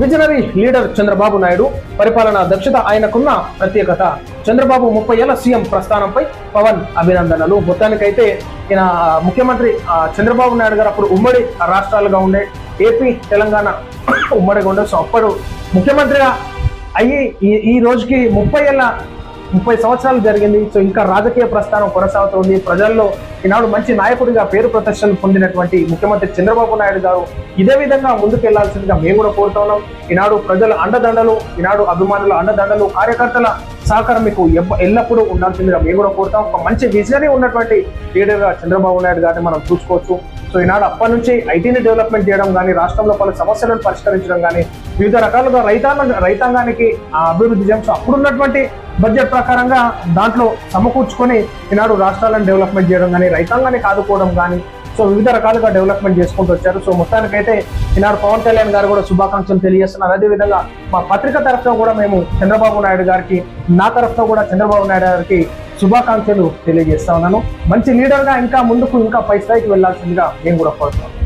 Visionary leader Chandrababu Naidu పరిపాలనా దక్షత ఆయనకున్న ప్రత్యేకత. చంద్రబాబు ముప్పై ఏళ్ళ సీఎం ప్రస్థానంపై పవన్ అభినందనలు. మొత్తానికైతే ఈయన ముఖ్యమంత్రి చంద్రబాబు నాయుడు గారు అప్పుడు ఉమ్మడి రాష్ట్రాలుగా ఉండే ఏపీ తెలంగాణ ఉమ్మడిగా ఉండే. సో అప్పుడు ముఖ్యమంత్రిగా అయ్యి ఈ ఈ రోజుకి ముప్పై ఏళ్ళ ముప్పై సంవత్సరాలు జరిగింది. సో ఇంకా రాజకీయ ప్రస్థానం కొనసాగుతోంది ప్రజల్లో ఈనాడు మంచి నాయకుడిగా పేరు ప్రదర్శనలు పొందినటువంటి ముఖ్యమంత్రి చంద్రబాబు నాయుడు గారు ఇదే విధంగా ముందుకెళ్ళాల్సిందిగా మేము కూడా కోరుతున్నాం ఈనాడు ప్రజల అండదండలు ఈనాడు అభిమానుల అండదండలు కార్యకర్తల సహకారం మీకు ఎల్లప్పుడూ ఉండాల్సిందిగా మేము కూడా కోరుతాం ఒక మంచి విజనరీ ఉన్నటువంటి లీడర్గా చంద్రబాబు నాయుడు గారిని మనం చూసుకోవచ్చు. సో ఈనాడు అప్పటి నుంచి ఐటీని డెవలప్మెంట్ చేయడం కానీ రాష్ట్రంలో పలు సమస్యలను పరిష్కరించడం కానీ వివిధ రకాలుగా రైతాంగ రైతాంగానికి ఆ అభివృద్ధి చేయడం సో అప్పుడున్నటువంటి బడ్జెట్ ప్రకారంగా దాంట్లో సమకూర్చుకొని ఈనాడు రాష్ట్రాలను డెవలప్మెంట్ చేయడం కానీ రైతాంగాన్ని ఆదుకోవడం కానీ సో వివిధ రకాలుగా డెవలప్మెంట్ చేసుకుంటూ వచ్చారు. సో మొత్తానికైతే ఈనాడు పవన్ కళ్యాణ్ గారు కూడా శుభాకాంక్షలు తెలియజేస్తున్నారు. అదేవిధంగా మా పత్రిక తరఫున కూడా మేము చంద్రబాబు నాయుడు గారికి నా తరఫున కూడా చంద్రబాబు నాయుడు గారికి శుభాకాంక్షలు తెలియజేస్తా ఉన్నాను. మంచి లీడర్గా ఇంకా ముందుకు ఇంకా పై స్థాయికి వెళ్ళాల్సిందిగా నేను కూడా కోరుతున్నాను.